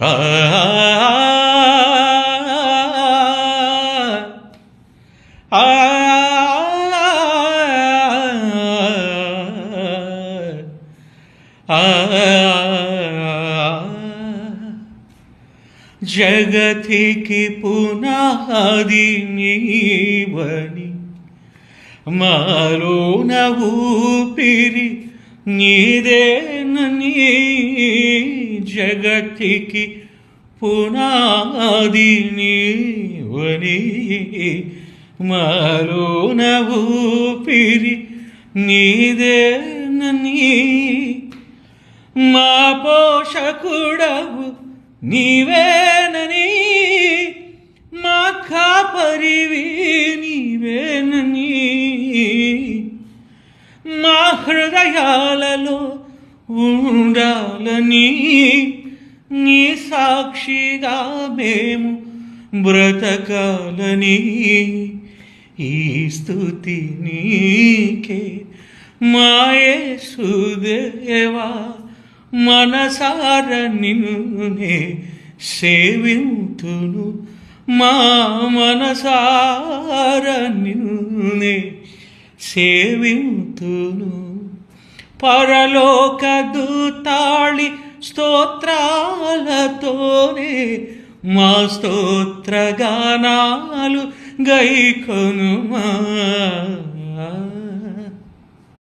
ఆ ఆ జగతికి పునాది నీవని మాలోన ఊపిరి నీదేనని జగతికి పునాది నీవని మాలోన ఊపిరి నీదేనని మా పోషకుడవు నీవేనని మా కాపరివి నీవేనని మా హృదయాలలో ఉండాలని నీ సాక్షిగా మేము బ్రతకాలని ఈ స్థుతి నీకే. మాయేసుదేవా మనసార నిన్నునే సేవింతును. మా మనసార నిన్నునే సేవింతును. పరలోక దూతాళి స్తోత్రాలతోనే మా స్తోత్రగానాలు గైకొనుమా.